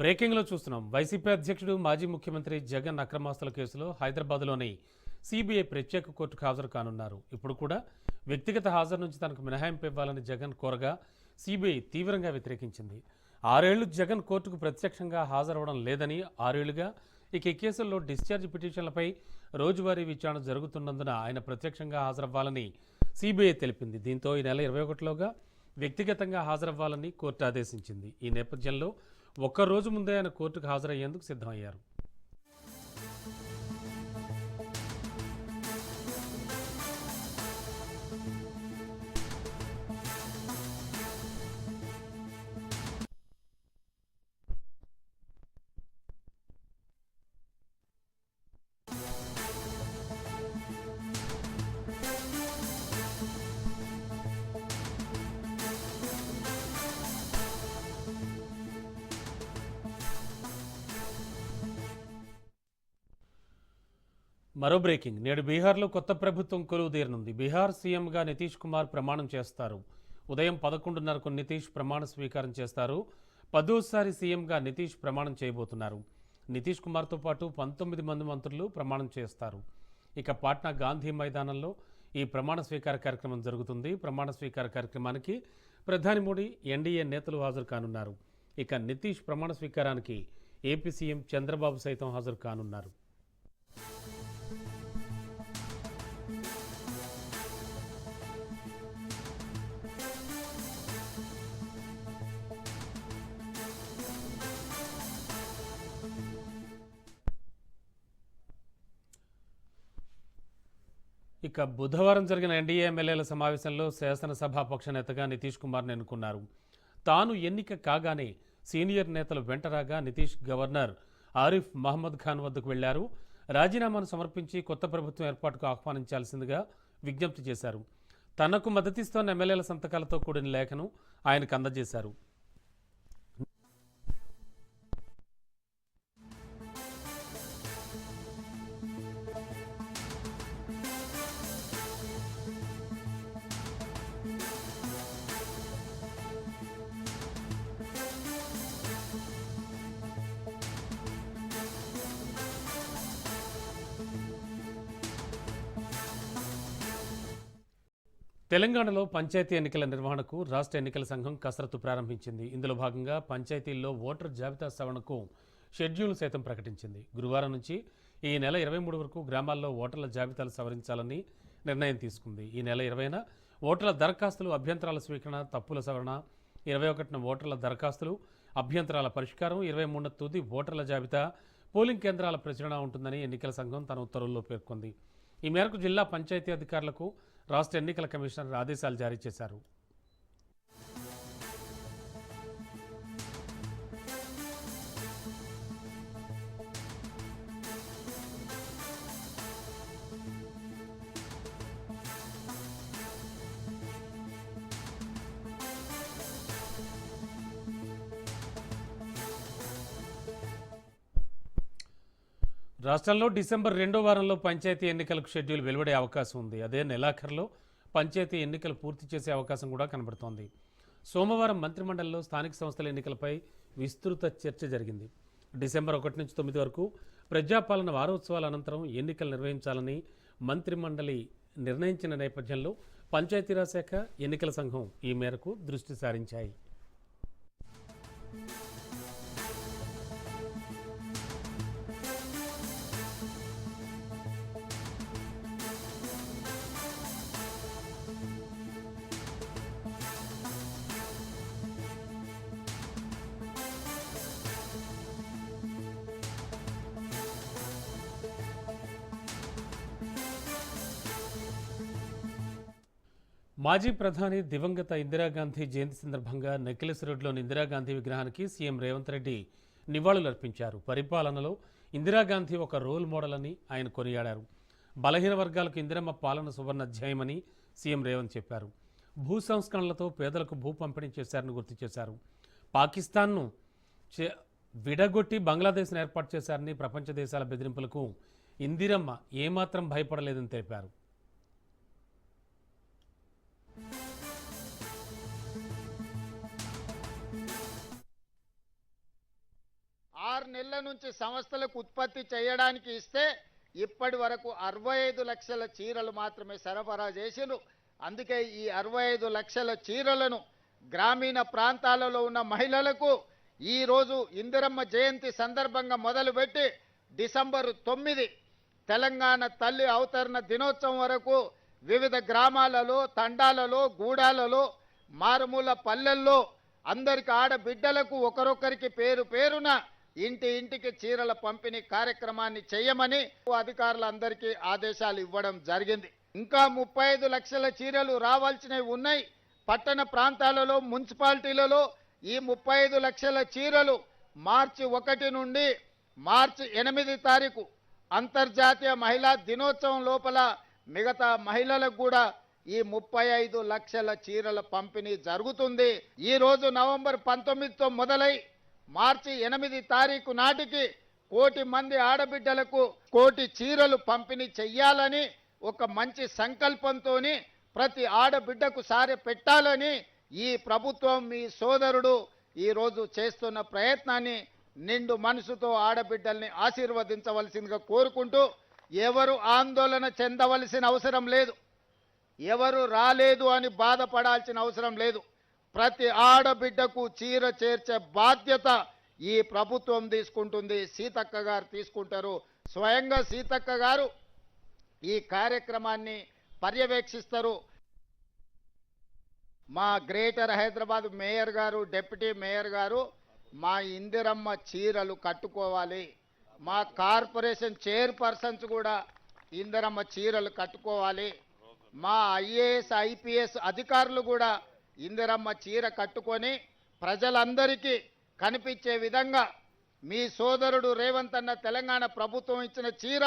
బ్రేకింగ్లో చూస్తున్నాం. వైసీపీ అధ్యక్షుడు మాజీ ముఖ్యమంత్రి జగన్ అక్రమాస్తుల కేసులో హైదరాబాద్లోని సిబిఐ ప్రత్యేక కోర్టుకు హాజరు కానున్నారు. ఇప్పుడు కూడా వ్యక్తిగత హాజరు నుంచి తనకు మినహాయింపు ఇవ్వాలని జగన్ కోరగా సిబిఐ తీవ్రంగా వ్యతిరేకించింది. ఆరేళ్ళు జగన్ కోర్టుకు ప్రత్యక్షంగా హాజరవడం లేదని ఆరేళ్ళుగా ఇక ఈ కేసుల్లో డిశ్చార్జ్ పిటిషన్లపై రోజువారీ విచారణ జరుగుతున్నందున ఆయన ప్రత్యక్షంగా హాజరవ్వాలని సిబిఐ తెలిపింది. దీంతో ఈ నెల ఇరవై ఒకటిలోగా వ్యక్తిగతంగా హాజరవ్వాలని కోర్టు ఆదేశించింది. ఈ నేపథ్యంలో ఒక్క రోజు ముందే ఆయన కోర్టుకు హాజరయ్యేందుకు సిద్ధమయ్యారు. మరో బ్రేకింగ్ నేడు బీహార్లో కొత్త ప్రభుత్వం కొలువు తీరనుంది. బీహార్ సీఎంగా నితీష్ కుమార్ ప్రమాణం చేస్తారు. ఉదయం పదకొండున్నరకు నితీష్ ప్రమాణ స్వీకారం చేస్తారు. పదోసారి సీఎంగా నితీష్ ప్రమాణం చేయబోతున్నారు. నితీష్ కుమార్తో పాటు పంతొమ్మిది మంది మంత్రులు ప్రమాణం చేస్తారు. ఇక పాట్నా గాంధీ మైదానంలో ఈ ప్రమాణ స్వీకార కార్యక్రమం జరుగుతుంది. ప్రమాణ స్వీకార కార్యక్రమానికి ప్రధాని మోడీ ఎన్డీఏ నేతలు హాజరు కానున్నారు. ఇక నితీష్ ప్రమాణ స్వీకారానికి ఏపీ సీఎం చంద్రబాబు సైతం హాజరు కానున్నారు. ఇక బుధవారం జరిగిన ఎన్డీఏ ఎమ్మెల్యేల సమావేశంలో శాసనసభాపక్ష నేతగా నితీష్ కుమార్ని ఎన్నుకున్నారు. తాను ఎన్నిక కాగానే సీనియర్ నేతలు వెంటరాగా నితీష్ గవర్నర్ ఆరిఫ్ మహమ్మద్ ఖాన్ వద్దకు వెళ్ళారు. రాజీనామాను సమర్పించి కొత్త ప్రభుత్వం ఏర్పాటుకు ఆహ్వానించాల్సిందిగా విజ్ఞప్తి చేశారు. తనకు మద్దతిస్తోన్న ఎమ్మెల్యేల సంతకాలతో కూడిన లేఖను ఆయనకు అందజేశారు. తెలంగాణలో పంచాయతీ ఎన్నికల నిర్వహణకు రాష్ట్ర ఎన్నికల సంఘం కసరత్తు ప్రారంభించింది. ఇందులో భాగంగా పంచాయతీల్లో ఓటర్ జాబితా సవరణకు షెడ్యూల్ సైతం ప్రకటించింది. గురువారం నుంచి ఈ నెల ఇరవై మూడు వరకు గ్రామాల్లో ఓటర్ల జాబితాలు సవరించాలని నిర్ణయం తీసుకుంది. ఈ నెల ఇరవైన ఓటర్ల దరఖాస్తులు అభ్యంతరాల స్వీకరణ తప్పుల సవరణ ఇరవై ఒకటిన ఓటర్ల దరఖాస్తులు అభ్యంతరాల పరిష్కారం ఇరవై మూడున తుది ఓటర్ల జాబితా పోలింగ్ కేంద్రాల ప్రచురణ ఉంటుందని ఎన్నికల సంఘం తన ఉత్తర్వుల్లో పేర్కొంది. ఈ మేరకు జిల్లా పంచాయతీ అధికారులకు రాష్ట్ర ఎన్నికల కమిషనర్ ఆదేశాలు జారీ చేశారు. రాష్ట్రంలో డిసెంబర్ రెండో వారంలో పంచాయతీ ఎన్నికలకు షెడ్యూల్ వెలువడే అవకాశం ఉంది. అదే నెలాఖరులో పంచాయతీ ఎన్నికలు పూర్తి చేసే అవకాశం కూడా కనబడుతోంది. సోమవారం మంత్రిమండలిలో స్థానిక సంస్థల ఎన్నికలపై విస్తృత చర్చ జరిగింది. డిసెంబర్ ఒకటి నుంచి తొమ్మిది వరకు ప్రజాపాలన వారోత్సవాల అనంతరం ఎన్నికలు నిర్వహించాలని మంత్రిమండలి నిర్ణయించిన నేపథ్యంలో పంచాయతీరాజ్ శాఖ ఎన్నికల సంఘం ఈ మేరకు దృష్టి సారించాయి. మాజీ ప్రధాని దివంగత ఇందిరాగాంధీ జయంతి సందర్భంగా నెక్లెస్ రోడ్లోని ఇందిరాగాంధీ విగ్రహానికి సీఎం రేవంత్ రెడ్డి నివాళులర్పించారు. పరిపాలనలో ఇందిరాగాంధీ ఒక రోల్ మోడల్ అని ఆయన కొనియాడారు. బలహీన వర్గాలకు ఇందిరమ్మ పాలన సువర్ణాధ్యాయమని సీఎం రేవంత్ చెప్పారు. భూ సంస్కరణలతో పేదలకు భూ పంపిణీ చేశారని గుర్తు చేశారు. పాకిస్తాన్ను చే- విడగొట్టి బంగ్లాదేశ్ను ఏర్పాటు చేశారని ప్రపంచ దేశాల బెదిరింపులకు ఇందిరమ్మ ఏమాత్రం భయపడలేదని తెలిపారు. నుంచి సంస్థలకు ఉత్పత్తి చేయడానికి ఇస్తే ఇప్పటి వరకు అరవై ఐదు లక్షల చీరలు మాత్రమే సరఫరా చేసిండ్రు. అందుకే ఈ అరవై ఐదు లక్షల చీరలను గ్రామీణ ప్రాంతాలలో ఉన్న మహిళలకు ఈరోజు ఇందిరమ్మ జయంతి సందర్భంగా మొదలుపెట్టి డిసెంబర్ తొమ్మిది తెలంగాణ తల్లి అవతరణ దినోత్సవం వరకు వివిధ గ్రామాలలో తండాలలో గూడాలలో మారుమూల పల్లెల్లో అందరికి ఆడబిడ్డలకు ఒకరొకరికి పేరు పేరున ఇంటి ఇంటికి చీరల పంపిణీ కార్యక్రమాన్ని చేయమని అధికారులందరికీ ఆదేశాలు ఇవ్వడం జరిగింది. ఇంకా ముప్పై ఐదు లక్షల చీరలు రావాల్సినవి ఉన్నాయి. పట్టణ ప్రాంతాలలో మున్సిపాలిటీలలో ఈ ముప్పై ఐదు లక్షల చీరలు మార్చి ఒకటి నుండి మార్చి ఎనిమిది తారీఖు అంతర్జాతీయ మహిళా దినోత్సవం లోపల మిగతా మహిళలకు కూడా ఈ ముప్పై ఐదు లక్షల చీరల పంపిణీ జరుగుతుంది. ఈ రోజు నవంబర్ పంతొమ్మిదితో మొదలై మార్చి ఎనిమిది తారీఖు నాటికి కోటి మంది ఆడబిడ్డలకు కోటి చీరలు పంపిణీ చెయ్యాలని ఒక మంచి సంకల్పంతోని ప్రతి ఆడబిడ్డకు సారె పెట్టాలని ఈ ప్రభుత్వం మీ సోదరుడు ఈరోజు చేస్తున్న ప్రయత్నాన్ని నిండు మనసుతో ఆడబిడ్డల్ని ఆశీర్వదించవలసిందిగా కోరుకుంటూ ఎవరు ఆందోళన చెందవలసిన అవసరం లేదు. ఎవరు రాలేదు అని బాధపడాల్సిన అవసరం లేదు. ప్రతి ఆడబిడ్డకు చీర చేర్చే బాధ్యత ఈ ప్రభుత్వం తీసుకుంటుంది. సీతక్క గారు తీసుకుంటారు. స్వయంగా సీతక్క గారు ఈ కార్యక్రమాన్ని పర్యవేక్షిస్తారు. మా గ్రేటర్ హైదరాబాద్ మేయర్ గారు డిప్యూటీ మేయర్ గారు మా ఇందిరమ్మ చీరలు కట్టుకోవాలి. మా కార్పొరేషన్ చైర్పర్సన్స్ కూడా ఇందిరమ్మ చీరలు కట్టుకోవాలి. మా ఐఏఎస్ ఐపీఎస్ అధికారులు కూడా ఇందిరమ్మ చీర కట్టుకొని ప్రజలందరికీ కనిపించే విధంగా మీ సోదరుడు రేవంత్ అన్న తెలంగాణ ప్రభుత్వం ఇచ్చిన చీర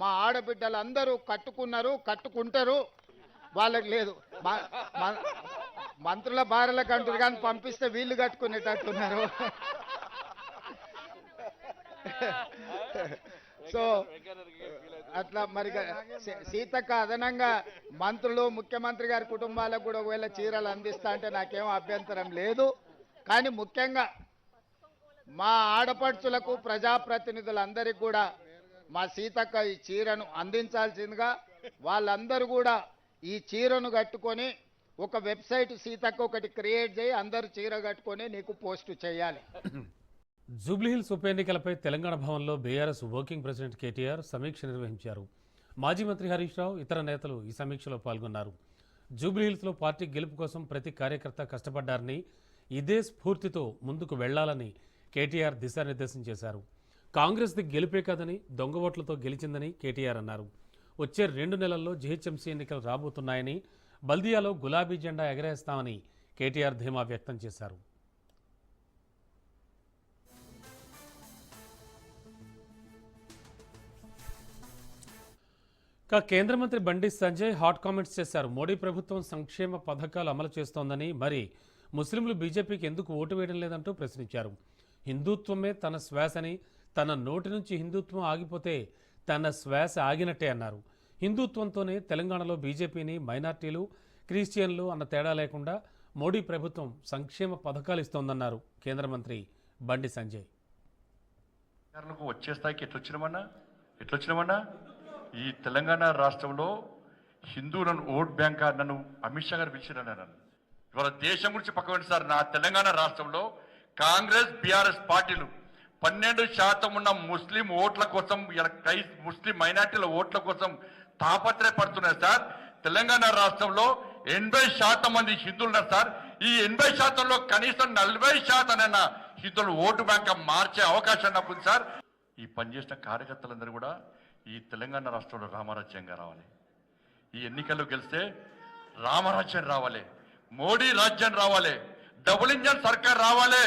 మా ఆడబిడ్డలందరూ కట్టుకున్నారు కట్టుకుంటారు. వాళ్ళకి లేదు. మంత్రుల భార్యలకు అంటారు కానీ పంపిస్తే వీళ్ళు కట్టుకునేటట్టున్నారు. సో అట్లా మరి సీతక్క అదనంగా మంత్రులు ముఖ్యమంత్రి గారి కుటుంబాలకు కూడా ఒకవేళ చీరలు అందిస్తా అంటే నాకేం అభ్యంతరం లేదు. కానీ ముఖ్యంగా మా ఆడపడుచులకు ప్రజాప్రతినిధులందరికీ కూడా మా సీతక్క ఈ చీరను అందించాల్సిందిగా వాళ్ళందరూ కూడా ఈ చీరను కట్టుకొని ఒక వెబ్సైట్ సీతక్క ఒకటి క్రియేట్ చేయి అందరూ చీర కట్టుకొని నీకు పోస్ట్ చేయాలి. జూబ్లీహిల్స్ ఉప ఎన్నికలపై తెలంగాణ భవన్లో బీఆర్ఎస్ వర్కింగ్ ప్రెసిడెంట్ కేటీఆర్ సమీక్ష నిర్వహించారు. మాజీ మంత్రి హరీష్ రావు ఇతర నేతలు ఈ సమీక్షలో పాల్గొన్నారు. జూబ్లీహిల్స్లో పార్టీ గెలుపు కోసం ప్రతి కార్యకర్త కష్టపడ్డారని ఇదే స్ఫూర్తితో ముందుకు వెళ్ళాలని కేటీఆర్ దిశానిర్దేశం చేశారు. కాంగ్రెస్ది గెలుపే కాదని దొంగ ఓట్లతో గెలిచిందని కేటీఆర్ అన్నారు. వచ్చే రెండు నెలల్లో జీహెచ్ఎంసీ ఎన్నికలు రాబోతున్నాయని బల్దియాలో గులాబీ జెండా ఎగరేస్తామని కేటీఆర్ ధీమా వ్యక్తం చేశారు. ఇక కేంద్ర మంత్రి బండి సంజయ్ హాట్ కామెంట్స్ చేశారు. మోడీ ప్రభుత్వం సంక్షేమ పథకాలు అమలు చేస్తోందని. మరి ముస్లింలు బీజేపీకి ఎందుకు ఓటు వేయడం లేదంటూ ప్రశ్నించారు. హిందుత్వమే తన శ్వాసని తన నోటి నుంచి హిందుత్వం ఆగిపోతే తన శ్వాస ఆగినట్టే అన్నారు. హిందుత్వంతోనే తెలంగాణలో బీజేపీని మైనార్టీలు క్రిస్టియన్లు అన్న తేడా లేకుండా మోడీ ప్రభుత్వం సంక్షేమ పథకాలు ఇస్తోందన్నారు కేంద్ర మంత్రి బండి సంజయ్. వచ్చే స్థాయికి ఎట్లొచ్చినామన్నా? ఎట్లొచ్చినామన్నా? ఈ తెలంగాణ రాష్ట్రంలో హిందువులను ఓట్ బ్యాంక్ నన్ను అమిత్ షా గారు పిలిచిరన్న నన్ను. ఇవాళ దేశం గురించి పక్కన సార్. నా తెలంగాణ రాష్ట్రంలో కాంగ్రెస్ బీఆర్ఎస్ పార్టీలు పన్నెండు శాతం ఉన్న ముస్లిం ఓట్ల కోసం ఇలా క్రై ముస్లిం మైనార్టీల ఓట్ల కోసం తాపత్రయపడుతున్నారు సార్. తెలంగాణ రాష్ట్రంలో ఎనభై శాతం మంది హిందువులు ఉన్నారు సార్. ఈ ఎనభై శాతంలో కనీసం నలభై శాతం హిందువులు ఓటు బ్యాంక్ మార్చే అవకాశం నాకు సార్. ఈ పనిచేసిన కార్యకర్తలందరూ కూడా ఈ తెలంగాణ రాష్ట్రంలో రామరాజ్యంగా రావాలి. ఈ ఎన్నికల్లో గెలిస్తే రామరాజ్యం రావాలి. మోడీ రాజ్యం రావాలి. డబుల్ ఇంజన్ సర్కార్ రావాలి.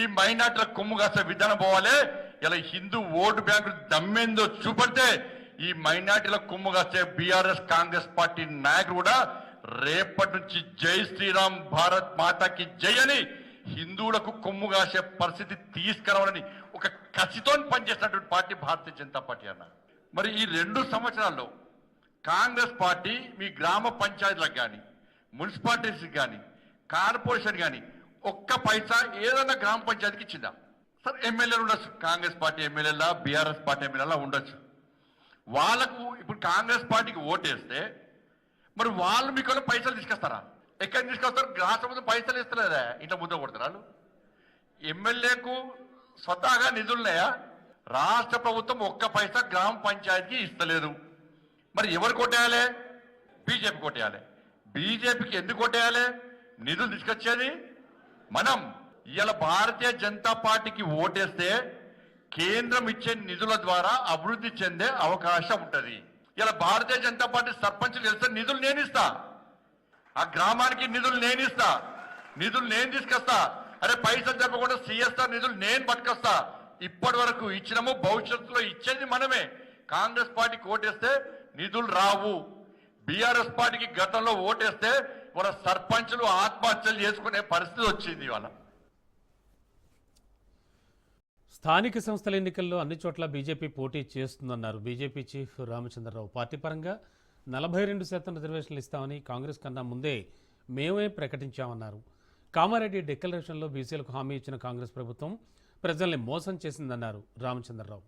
ఈ మైనార్టీల కొమ్ము కాసే విధానం పోవాలి. ఇలా హిందూ ఓటు బ్యాంకు దమ్మేందో చూపడితే ఈ మైనార్టీల కొమ్ము కాసే బీఆర్ఎస్ కాంగ్రెస్ పార్టీ నాయకులు కూడా రేపటి నుంచి జై శ్రీరామ్ భారత్ మాతాకి జై అని హిందువులకు కొమ్ము కాసే పరిస్థితి తీసుకురావాలని ఒక కసితో పనిచేసినటువంటి పార్టీ భారతీయ జనతా పార్టీ అన్నారు. మరి ఈ రెండు సంవత్సరాల్లో కాంగ్రెస్ పార్టీ మీ గ్రామ పంచాయతీలకు కానీ మున్సిపాలిటీస్కి కానీ కార్పొరేషన్ కానీ ఒక్క పైసా ఏదైనా గ్రామ పంచాయతీకి ఇచ్చిందా? సార్ ఎమ్మెల్యేలు ఉండొచ్చు. కాంగ్రెస్ పార్టీ ఎమ్మెల్యేలా బీఆర్ఎస్ పార్టీ ఎమ్మెల్యేలా ఉండొచ్చు. వాళ్ళకు ఇప్పుడు కాంగ్రెస్ పార్టీకి ఓటేస్తే మరి వాళ్ళు మీకు పైసలు తీసుకొస్తారా? ఎక్కడ తీసుకొస్తారు? రాష్ట్ర ముందు పైసలు ఇస్తలేదా? ఇంట్లో ముద్ర కొడతారు వాళ్ళు? ఎమ్మెల్యేకు స్వతహాగా నిధులున్నాయా రాష్ట్ర ప్రభుత్వం ఒక్క పైసా గ్రామ పంచాయతీకి ఇస్తలేదు. మరి ఎవరు కొట్టేయాలి? బీజేపీ కొట్టేయాలి. బీజేపీకి ఎందుకు కొట్టేయాలి? నిధులు తీసుకొచ్చేది మనం. ఇవాళ భారతీయ జనతా పార్టీకి ఓటేస్తే కేంద్రం ఇచ్చే నిధుల ద్వారా అభివృద్ధి చెందే అవకాశం ఉంటుంది. ఇలా భారతీయ జనతా పార్టీ సర్పంచులు గెలిస్తే నిధులు నేను ఇస్తా. ఆ గ్రామానికి నిధులు నేను ఇస్తా. నిధులు నేను తీసుకొస్తా. అరే పైసలు చెప్పకుండా సిఎస్ఆర్ నిధులు నేను పట్టుకొస్తా. ఇప్పటి వరకు ఇచ్చినాము భవిష్యత్తులో ఇచ్చేది మనమే. కాంగ్రెస్ పార్టీకి ఓటేస్తే నిధులు రావు. బీఆర్ఎస్ పార్టీకి గతంలో ఓటేస్తే మన సర్పంచులు ఆత్మహత్యలు చేసుకునే పరిస్థితి వచ్చింది ఇవాళ. స్థానిక సంస్థల ఎన్నికల్లో అన్ని చోట్ల బీజేపీ పోటీ చేస్తుందన్నారు. బీజేపీ చీఫ్ రామచంద్రరావు పార్టీ పరంగా నలభై రెండు శాతం రిజర్వేషన్లు ఇస్తామని కాంగ్రెస్ కన్నా ముందే మేమే ప్రకటించామన్నారు. కామారెడ్డి డిక్లరేషన్లో బీసీలకు హామీ ఇచ్చిన కాంగ్రెస్ ప్రభుత్వం ప్రజల్ని మోసం చేసిందన్నారు రామచంద్రరావు.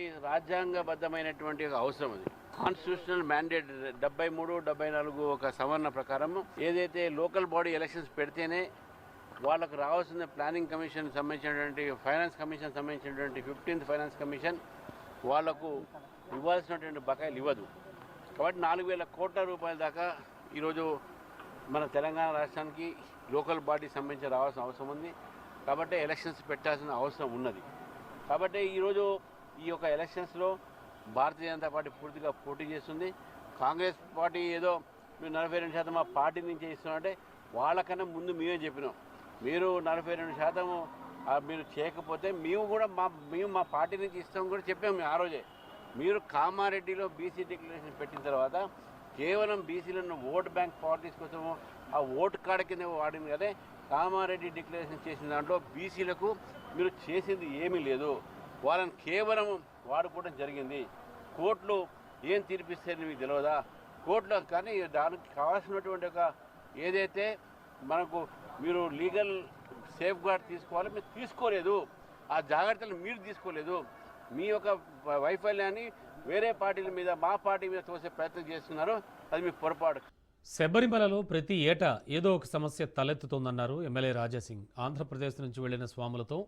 ఈ రాజ్యాంగబద్ధమైనటువంటి ఒక అవసరం అది. కాన్స్టిట్యూషనల్ మ్యాండేట్ డెబ్బై మూడు డెబ్బై నాలుగు ఒక సవరణ ప్రకారం ఏదైతే లోకల్ బాడీ ఎలక్షన్స్ పెడితేనే వాళ్ళకు రావాల్సిన ప్లానింగ్ కమిషన్ సంబంధించినటువంటి ఫైనాన్స్ కమిషన్ సంబంధించినటువంటి ఫిఫ్టీన్త్ ఫైనాన్స్ కమిషన్ వాళ్ళకు ఇవ్వాల్సినటువంటి బకాయిలు ఇవ్వదు. కాబట్టి నాలుగు వేల కోట్ల రూపాయల దాకా ఈరోజు మన తెలంగాణ రాష్ట్రానికి లోకల్ బాడీ సంబంధించి రావాల్సిన అవసరం ఉంది. కాబట్టి ఎలక్షన్స్ పెట్టాల్సిన అవసరం ఉన్నది. కాబట్టి ఈరోజు ఈ యొక్క ఎలక్షన్స్లో భారతీయ జనతా పార్టీ పూర్తిగా పోటీ చేస్తుంది. కాంగ్రెస్ పార్టీ ఏదో మీరు నలభై రెండు శాతం మా పార్టీ నుంచి ఇస్తున్నామంటే వాళ్ళకన్నా ముందు మేమే చెప్పినాం. మీరు నలభై రెండు శాతం మీరు చేయకపోతే మేము కూడా మా మేము మా పార్టీ నుంచి ఇస్తాం కూడా చెప్పాము మేము ఆ రోజే. మీరు కామారెడ్డిలో బీసీ డిక్లరేషన్ పెట్టిన తర్వాత కేవలం బీసీలను ఓట్ బ్యాంక్ పార్టీస్ కోసము ఆ ఓటు కార్డు కింద వాడింది కదా కామారెడ్డి డిక్లరేషన్ చేసిన దాంట్లో బీసీలకు మీరు చేసింది ఏమీ లేదు. వాళ్ళని కేవలం వాడుకోవడం జరిగింది. కోర్టులు ఏం తీర్పిస్తారని మీకు తెలియదా కోర్టులో కానీ దానికి కావాల్సినటువంటి ఒక ఏదైతే మనకు మీరు లీగల్ సేఫ్ గార్డ్ తీసుకోవాలో మీరు తీసుకోలేదు. ఆ జాగ్రత్తలు మీరు తీసుకోలేదు. మీ యొక్క వైఫల్యాన్ని వేరే పార్టీల మీద మా పార్టీ మీద తోసే ప్రయత్నం చేస్తున్నారు. అది మీ పొరపాటు. శబరిమలలో ప్రతి ఏటా ఏదో ఒక సమస్య తలెత్తుతోందన్నారు ఎమ్మెల్యే రాజాసింగ్. ఆంధ్రప్రదేశ్ నుంచి వెళ్ళిన స్వాములతో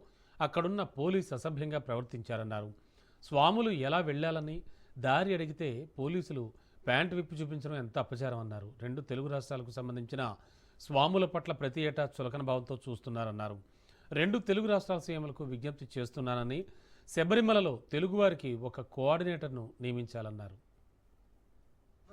అక్కడున్న పోలీసు అసభ్యంగా ప్రవర్తించారన్నారు. స్వాములు ఎలా వెళ్ళాలని దారి అడిగితే పోలీసులు ప్యాంటు విప్పి చూపించడం ఎంత అపచారం అన్నారు. రెండు తెలుగు రాష్ట్రాలకు సంబంధించిన స్వాముల పట్ల ప్రతి ఏటా చులకన భావంతో చూస్తున్నారన్నారు. రెండు తెలుగు రాష్ట్రాల సీఎంలకు విజ్ఞప్తి చేస్తున్నానని శబరిమలలో తెలుగువారికి ఒక కోఆర్డినేటర్ను నియమించాలన్నారు.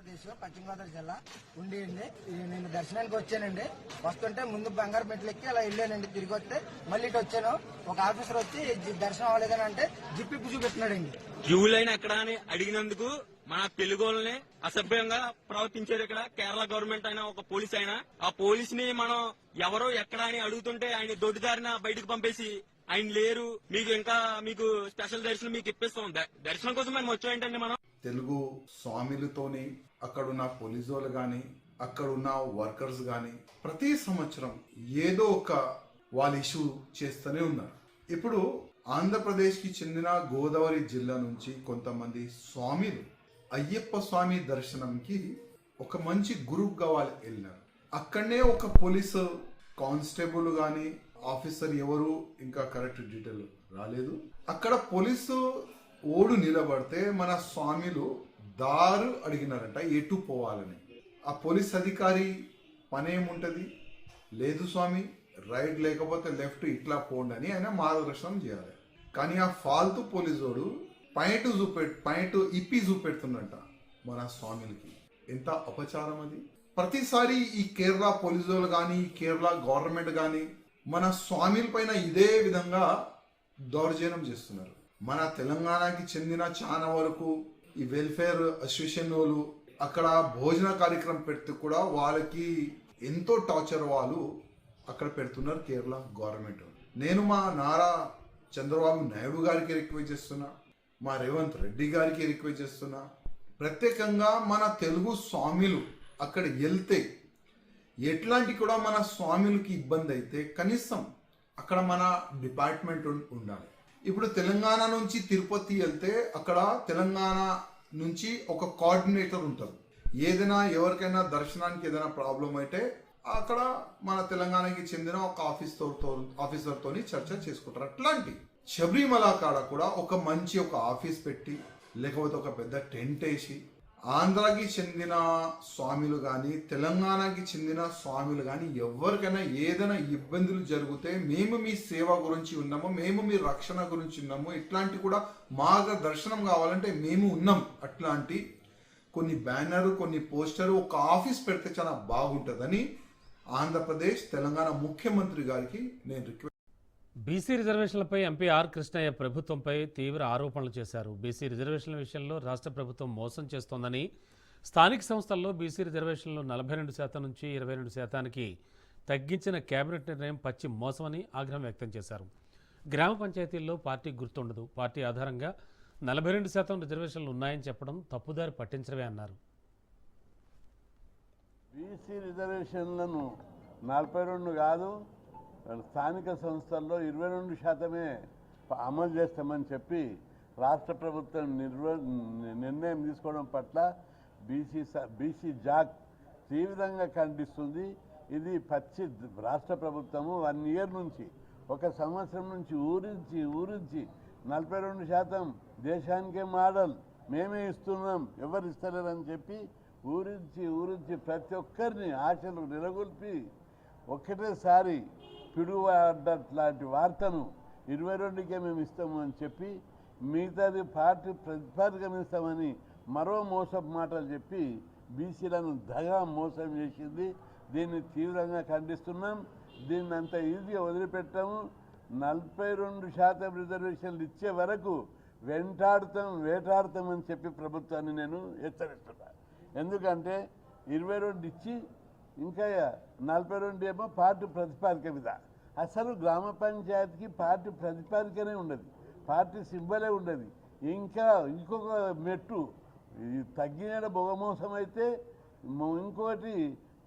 ఆంధ్రప్రదేశ్ పశ్చిమ గోదావరి జిల్లా ఉండి అండి ఈ నేను దర్శనానికి వచ్చానండి. వస్తుంటే ముందు బంగారు మెట్లు ఎక్కి అలా వెళ్ళానండి. తిరిగి వస్తే మళ్ళీ ఇటు వచ్చాను. ఒక ఆఫీసర్ వచ్చి దర్శనం అవ్వలేదని అంటే జిప్పిప్పు చూపెట్టినాడండి. క్యూ లైన్ ఎక్కడ అని అడిగినందుకు మన తెలుగు వాళ్ళని అసభ్యంగా ప్రవర్తించారు ఇక్కడ. కేరళ గవర్నమెంట్ అయినా ఒక పోలీస్ అయినా. ఆ పోలీస్ని మనం ఎవరో ఎక్కడ అని అడుగుతుంటే ఆయన దొడ్డిదారిన బయటకు పంపేసి ఆయన లేరు. మీకు ఇంకా మీకు స్పెషల్ దర్శనం మీకు ఇప్పిస్తాం. దర్శనం కోసం మేము వచ్చాయంటండి మనం? తెలుగు స్వామిలతోని అక్కడున్న పోలీసు వాళ్ళు కానీ అక్కడున్న వర్కర్స్ కానీ ప్రతి సంవత్సరం ఏదో ఒక వాళ్ళు ఇష్యూ చేస్తూనే ఉన్నారు. ఇప్పుడు ఆంధ్రప్రదేశ్కి చెందిన గోదావరి జిల్లా నుంచి కొంతమంది స్వామిలు అయ్యప్ప స్వామి దర్శనంకి ఒక మంచి గ్రూప్గా వాళ్ళు వెళ్ళినారు. అక్కడనే ఒక పోలీసు కానిస్టేబుల్ కానీ ఆఫీసర్ ఎవరు ఇంకా కరెక్ట్ డీటెయిల్ రాలేదు. అక్కడ పోలీసు ఓడు నిలబడితే మన స్వామిలు దారు అడిగినారంట ఎటు పోవాలని. ఆ పోలీస్ అధికారి పనేముంటుంది? లేదు స్వామి రైట్ లేకపోతే లెఫ్ట్ ఇట్లా పోండి అని ఆయన మార్గదర్శనం చేయాలి. కానీ ఆ ఫాల్తూ పోలీసోడు పాయింట్ చూపె పాయింట్ ఇప్పి చూపెడుతుందంట మన స్వామిలకి. ఎంత అపచారం అది? ప్రతిసారి ఈ కేరళ పోలీసులు కానీ కేరళ గవర్నమెంట్ కానీ మన స్వామిల పైన ఇదే విధంగా దౌర్జన్యం చేస్తున్నారు. మన తెలంగాణకి చెందిన చాలా వరకు ఈ వెల్ఫేర్ అసోసియేషన్ వాళ్ళు అక్కడ భోజన కార్యక్రమం పెడితే కూడా వాళ్ళకి ఎంతో టార్చర్ వాళ్ళు అక్కడ పెడుతున్నారు కేరళ గవర్నమెంట్ నేను మా నారా చంద్రబాబు నాయుడు గారికి రిక్వెస్ట్ చేస్తున్నా మా రేవంత్ రెడ్డి గారికి రిక్వెస్ట్ చేస్తున్నా. ప్రత్యేకంగా మన తెలుగు స్వామిలు అక్కడ వెళ్తే ఎట్లాంటి కూడా మన స్వామిలకి ఇబ్బంది అయితే కనీసం అక్కడ మన డిపార్ట్మెంట్ ఉండాలి. ఇప్పుడు తెలంగాణ నుంచి తిరుపతి వెళ్తే అక్కడ తెలంగాణ నుంచి ఒక కోఆర్డినేటర్ ఉంటారు. ఏదైనా ఎవరికైనా దర్శనానికి ఏదైనా ప్రాబ్లం అయితే అక్కడ మన తెలంగాణకి చెందిన ఒక ఆఫీసర్తో ఆఫీసర్తో చర్చ చేసుకుంటారు. అట్లాంటి శబరిమల కాడ కూడా ఒక మంచి ఒక ఆఫీస్ పెట్టి లేకపోతే ఒక పెద్ద టెంట్ వేసి ఆంధ్రాకి చెందిన స్వామిలు కానీ తెలంగాణకి చెందిన స్వామిలు కానీ ఎవరికైనా ఏదైనా ఇబ్బందులు జరిగితే మేము మీ సేవ గురించి ఉన్నాము మేము మీ రక్షణ గురించి ఉన్నాము ఇట్లాంటి కూడా మార్గదర్శనం దర్శనం కావాలంటే మేము ఉన్నాం. అట్లాంటి కొన్ని బ్యానర్ కొన్ని పోస్టర్ ఒక ఆఫీస్ పెడితే చాలా బాగుంటుందని ఆంధ్రప్రదేశ్ తెలంగాణ ముఖ్యమంత్రి గారికి నేను రిక్వెస్ట్ బీసీ రిజర్వేషన్లపై ఎంపీ ఆర్ కృష్ణయ్య ప్రభుత్వంపై తీవ్ర ఆరోపణలు చేశారు. బీసీ రిజర్వేషన్ల విషయంలో రాష్ట్ర ప్రభుత్వం మోసం చేస్తోందని స్థానిక సంస్థల్లో బీసీ రిజర్వేషన్లు నలభై రెండు శాతం నుంచి ఇరవై రెండు శాతానికి తగ్గించిన కేబినెట్ నిర్ణయం పచ్చి మోసమని ఆగ్రహం వ్యక్తం చేశారు. గ్రామ పంచాయతీల్లో పార్టీ గుర్తుండదు. పార్టీ ఆధారంగా నలభై రెండు శాతం రిజర్వేషన్లు ఉన్నాయని చెప్పడం తప్పుదారి పట్టించడమే అన్నారు. బీసీ రిజర్వేషన్లను నలభై రెండు కాదు స్థానిక సంస్థల్లో ఇరవై రెండు శాతమే అమలు చేస్తామని చెప్పి రాష్ట్ర ప్రభుత్వం నిర్వ నిర్ణయం తీసుకోవడం పట్ల బీసీ బీసీ జాక్ తీవ్రంగా ఖండిస్తుంది. ఇది పచ్చి రాష్ట్ర ప్రభుత్వము వన్ ఇయర్ నుంచి ఒక సంవత్సరం నుంచి ఊరించి ఊరించి నలభై రెండు శాతం దేశానికే మోడల్ మేమే ఇస్తున్నాం ఎవరు ఇస్తలేరని చెప్పి ఊరించి ఊరించి ప్రతి ఒక్కరిని ఆశలు నిలగొల్పి ఒక్కటేసారి పిడువాడ్డట్లాంటి వార్తను ఇరవై రెండుకే మేము ఇస్తాము అని చెప్పి మిగతాది పార్టీ ప్రతిపాదికమిస్తామని మరో మోసపు మాటలు చెప్పి బీసీలను దగా మోసం చేసింది. దీన్ని తీవ్రంగా ఖండిస్తున్నాం. దీన్ని అంత ఈజీగా వదిలిపెట్టాము. నలభై రెండు శాతం రిజర్వేషన్లు ఇచ్చే వరకు వెంటాడతాం వేటాడతామని చెప్పి ప్రభుత్వాన్ని నేను హెచ్చరిస్తున్నా. ఎందుకంటే ఇరవై రెండు ఇచ్చి ఇంకా నలభై రెండు ఏమో పార్టీ ప్రతిపాదిక మీద. అసలు గ్రామ పంచాయతీకి పార్టీ ప్రతిపాదికనే ఉండదు. పార్టీ సింబలే ఉండదు. ఇంకా ఇంకొక మెట్టు ఈ తగ్గిన బొగమోసం అయితే ఇంకోటి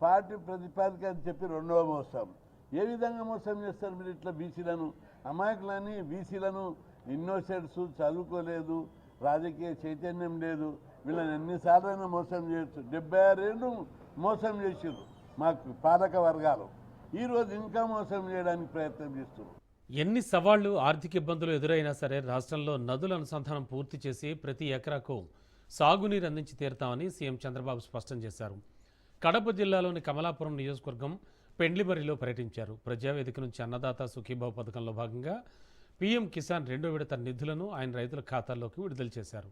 పార్టీ ప్రతిపాదిక అని చెప్పి రెండవ మోసం. ఏ విధంగా మోసం చేస్తారు మీరు ఇట్లా బీసీలను? అమాయకులని బీసీలను ఇన్నోసెంట్స్ చదువుకోలేదు రాజకీయ చైతన్యం లేదు వీళ్ళని ఎన్నిసార్లైనా మోసం చేయొచ్చు. డెబ్బై ఆరేళ్ళు మోసం చేసారు మాకు పాలక వర్గాలు. ఈరోజు ఇంకా మోసం చేయడానికి ప్రయత్నం చేస్తున్నారు. ఎన్ని సవాళ్ళు ఆర్థిక ఇబ్బందులు ఎదురైనా సరే రాష్ట్రంలో నదుల అనుసంధానం పూర్తి చేసి ప్రతి ఎకరాకు సాగునీరు అందించి తీరుతామని సీఎం చంద్రబాబు స్పష్టం చేశారు. కడప జిల్లాలోని కమలాపురం నియోజకవర్గం పెండ్లిబరిలో పర్యటించారు. ప్రజావేదిక నుంచి అన్నదాత సుఖీభావ పథకంలో భాగంగా పీఎం కిసాన్ రెండో విడత నిధులను ఆయన రైతుల ఖాతాల్లోకి విడుదల చేశారు.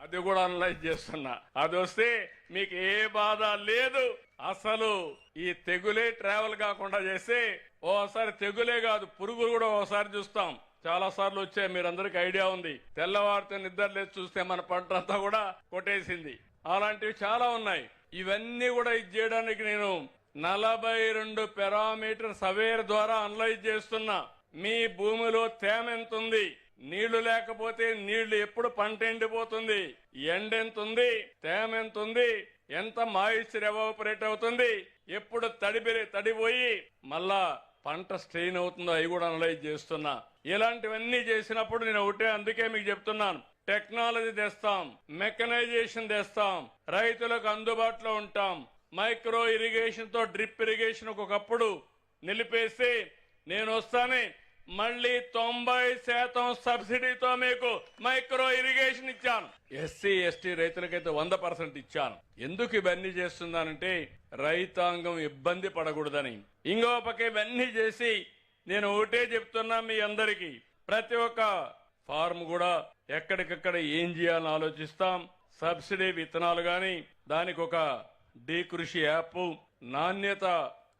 అది కూడా అనలైజ్ చేస్తున్నా. అది వస్తే మీకు ఏ బాధ లేదు. అసలు ఈ తెగులే ట్రావెల్ కాకుండా చేస్తే ఓసారి తెగులే కాదు పురుగులు కూడా ఓసారి చూస్తాం. చాలా సార్లు వచ్చాయి మీరందరికి ఐడియా ఉంది. తెల్లవారితో నిద్ర లేదు చూస్తే మన పంట అంతా కూడా కొట్టేసింది. అలాంటివి చాలా ఉన్నాయి. ఇవన్నీ కూడా ఇది చేయడానికి నేను నలభై రెండు పెరామీటర్ సవేర్ ద్వారా అనలైజ్ చేస్తున్నా. మీ భూమిలో తేమ ఎంత ఉంది? నీళ్ళు లేకపోతే నీళ్ళు ఎప్పుడు పంట ఎండిపోతుంది? ఎండ ఎంత ఉంది తేమ ఎంత ఉంది ఎంత మాయిశ్చర్ ఎవాపరేట్ అవుతుంది? ఎప్పుడు తడిపి తడిపోయి మళ్ళా పంట స్ట్రెయిన్ అవుతుందో అవి కూడా అనలైజ్ చేస్తున్నా. ఇలాంటివన్నీ చేసినప్పుడు నేను ఒకటే అందుకే మీకు చెప్తున్నాను. టెక్నాలజీ తెస్తాం మెకనైజేషన్ తెస్తాం రైతులకు అందుబాటులో ఉంటాం. మైక్రో ఇరిగేషన్తో డ్రిప్ ఇరిగేషన్ ఒకప్పుడు నిలిపేసి నేను వస్తానే మళ్ళీ తొంభై శాతం సబ్సిడీతో మీకు మైక్రో ఇరిగేషన్ ఇచ్చాను. ఎస్సీ ఎస్టీ రైతులకైతే వంద పర్సెంట్ ఇచ్చాను. ఎందుకు ఇవన్నీ చేస్తున్నానంటే రైతాంగం ఇబ్బంది పడకూడదని. ఇంకో పక్క ఇవన్నీ చేసి నేను ఒకటే చెప్తున్నా మీ అందరికీ. ప్రతి ఒక్క ఫార్మ్ కూడా ఎక్కడికక్కడ ఏం చేయాలని ఆలోచిస్తాం. సబ్సిడీ విత్తనాలు గాని దానికి ఒక డీ కృషి యాప్ నాణ్యత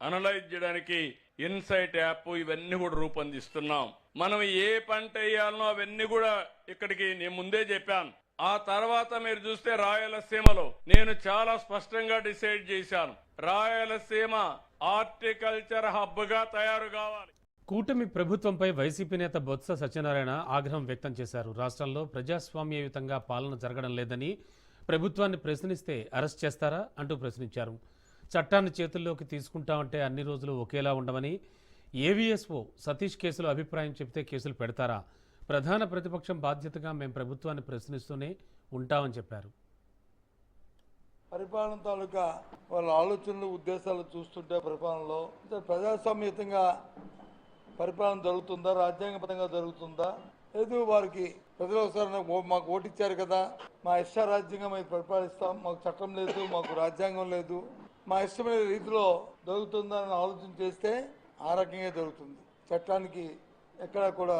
అనలైజ్ చేయడానికి ఇన్సైట్ యాప్ ఇవన్నీ కూడా రూపొందిస్తున్నాం. మనం ఏ పంట వేయాలనో అవన్నీ కూడా ఇక్కడికి నేను ముందే చెప్పాను. ఆ తర్వాత మీరు చూస్తే రాయలసీమలో నేను చాలా స్పష్టంగా డిసైడ్ చేశాను. రాయలసీమ హార్టికల్చర్ హబ్గా తయారు కావాలి. కూటమి ప్రభుత్వంపై వైసీపీ నేత బొత్స సత్యనారాయణ ఆగ్రహం వ్యక్తం చేశారు. రాష్ట్రంలో ప్రజాస్వామ్యయుతంగా పాలన జరగడం లేదని ప్రభుత్వాన్ని ప్రశ్నిస్తే అరెస్ట్ చేస్తారా అంటూ ప్రశ్నించారు. చట్టాన్ని చేతుల్లోకి తీసుకుంటామంటే అన్ని రోజులు ఒకేలా ఉండవని ఏవీఎస్ఓ సతీష్ కేసులో అభిప్రాయం చెబితే కేసులు పెడతారా? ప్రధాన ప్రతిపక్షం బాధ్యతగా మేము ప్రభుత్వాన్ని ప్రశ్నిస్తూనే ఉంటామని చెప్పారు. పరిపాలన తాలూకా వాళ్ళ ఆలోచనలు ఉద్దేశాలు చూస్తుంటే పరిపాలనలో ప్రజాస్వామ్యతంగా పరిపాలన జరుగుతుందా? రాజ్యాంగబద్ధంగా జరుగుతుందా? లేదు వారికి ప్రజలు ఒకసారి నాకు మాకు ఓటిచ్చారు కదా. మా ఇష్ట రాజ్యాంగం మేము పరిపాలిస్తాం. మాకు చట్టం లేదు మాకు రాజ్యాంగం లేదు. మా ఇష్టమైన రీతిలో జరుగుతుందా అని ఆలోచన చేస్తే ఆ రకంగా జరుగుతుంది. చట్టానికి ఎక్కడా కూడా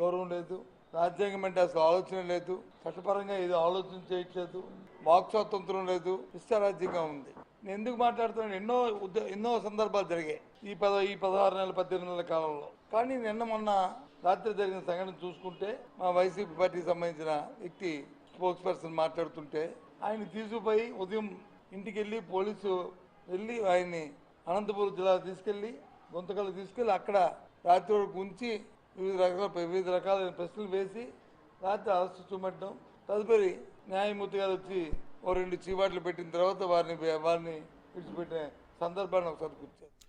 గౌరవం లేదు. రాజ్యాంగం అంటే అసలు ఆలోచన లేదు. చట్టపరంగా ఏదో ఆలోచన చేయట్లేదు. వాక్ స్వాతంత్రం లేదు ఇష్టారాజ్యంగా ఉంది. నేను ఎందుకు మాట్లాడుతున్నాను? ఎన్నో ఎన్నో సందర్భాలు జరిగాయి. ఈ పద ఈ పదహారు నెలల పద్దెనిమిది నెలల కాలంలో. కానీ నిన్న మొన్న రాత్రి జరిగిన సంఘటన చూసుకుంటే మా వైసీపీ పార్టీకి సంబంధించిన వ్యక్తి స్పోక్స్ పర్సన్ మాట్లాడుతుంటే ఆయన తీసుకుపోయి ఉదయం ఇంటికి వెళ్ళి పోలీసు వెళ్ళి ఆయన్ని అనంతపురం జిల్లా తీసుకెళ్ళి గుంతకల్లు తీసుకెళ్ళి అక్కడ రాత్రి వరకు ఉంచి వివిధ రకాల వివిధ రకాలైన ప్రశ్నలు వేసి రాత్రి అరెస్ట్ చూపెట్టడం తదుపరి న్యాయమూర్తి గారు వచ్చి ఓ రెండు చీవాట్లు పెట్టిన తర్వాత వారిని వారిని విడిచిపెట్టిన సందర్భాన్ని ఒకసారి కూర్చారు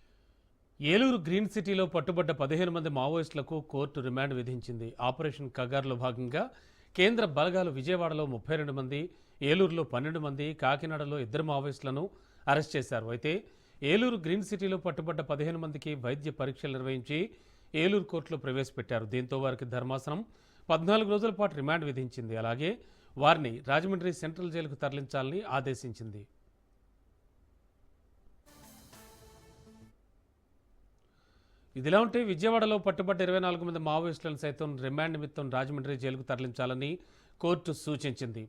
ఏలూరు గ్రీన్ సిటీలో పట్టుబడ్డ పదిహేను మంది మావోయిస్టులకు కోర్టు రిమాండ్ విధించింది. ఆపరేషన్ కగార్లో భాగంగా కేంద్ర బలగాలు విజయవాడలో ముప్పై రెండు మంది ఏలూరులో పన్నెండు మంది కాకినాడలో ఇద్దరు మావోయిస్టులను అరెస్ట్ చేశారు. అయితే ఏలూరు గ్రీన్ సిటీలో పట్టుబడ్డ పదిహేను మందికి వైద్య పరీక్షలు నిర్వహించి ఏలూరు కోర్టులో ప్రవేశపెట్టారు. దీంతో వారికి ధర్మాసనం పద్నాలుగు రోజుల పాటు రిమాండ్ విధించింది. అలాగే వారిని రాజమండ్రి సెంట్రల్ జైలుకు తరలించాలని ఆదేశించింది. ఇదిలా ఉంటే విజయవాడలో పట్టుబడ్డ ఇరవై నాలుగు మంది మావోయిస్టులను సైతం రిమాండ్ నిమిత్తం రాజమండ్రి జైలుకు తరలించాలని కోర్టు సూచించింది.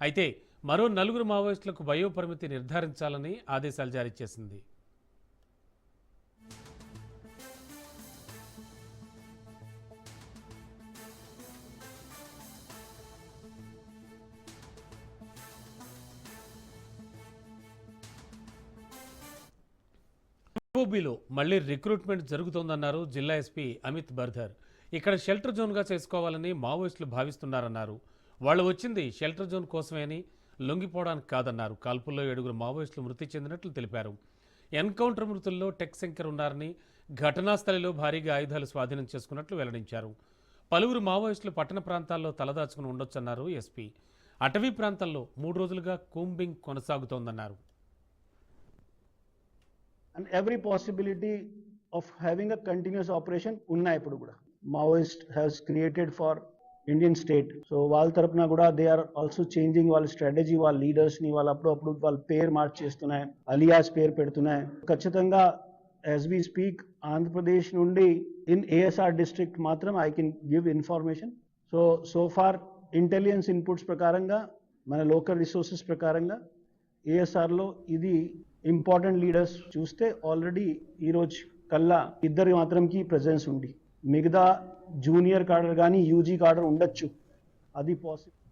అయితే మరో నలుగురు మావోయిస్టులకు వయోపరిమితి నిర్ధారించాలని ఆదేశాలు జారీ చేసింది. మహబూబీలో మళ్ళీ రిక్రూట్మెంట్ జరుగుతోందన్నారు జిల్లా ఎస్పీ అమిత్ బర్ధర్. ఇక్కడ షెల్టర్ జోన్గా చేసుకోవాలని మావోయిస్టులు భావిస్తున్నారన్నారు. వాళ్ళు వచ్చింది షెల్టర్ జోన్ కోసమే అని లొంగిపోవడానికి కాదన్నారు. కాల్పుల్లో ఏడుగురు మావోయిస్టులు మృతి చెందినట్లు తెలిపారు. ఎన్కౌంటర్ మృతుల్లో టెక్ శంకర్ ఉన్నారని ఘటనా స్థలిలో భారీగా ఆయుధాలు స్వాధీనం చేసుకున్నట్లు వెల్లడించారు. పలువురు మావోయిస్టులు పట్టణ ప్రాంతాల్లో తలదాచుకుని ఉండొచ్చన్నారు ఎస్పీ. అటవీ ప్రాంతంలో మూడు రోజులుగా combing కొనసాగుతోందన్నారు. And every possibility of having a continuous operation ఉన్నాయి ఇప్పుడు కూడా. Maoist has created for Indian state so వాళ్ళ తరపున కూడా దే ఆర్ ఆల్సో చేంజింగ్ వాళ్ళ స్ట్రాటజీ వాళ్ళ లీడర్స్ని వాళ్ళు అప్పుడప్పుడు వాళ్ళ పేరు మార్చి చేస్తున్నాయి అలియాస్ పేరు పెడుతున్నాయి. ఖచ్చితంగా యాజ్ వి స్పీక్ ఆంధ్రప్రదేశ్ నుండి ఇన్ ఏఎస్ఆర్ డిస్ట్రిక్ట్ మాత్రం I can give information so so far intelligence inputs ప్రకారంగా మన లోకల్ రిసోర్సెస్ ప్రకారంగా ఏఎస్ఆర్లో ఇది ఇంపార్టెంట్ లీడర్స్ చూస్తే ఆల్రెడీ ఈరోజు కల్లా ఇద్దరు మాత్రంకి ప్రెజెన్స్ ఉంది. మిగతా జూనియర్ కార్డర్ కానీ యూజీ కార్డర్ ఉండొచ్చు. అది పాసిబుల్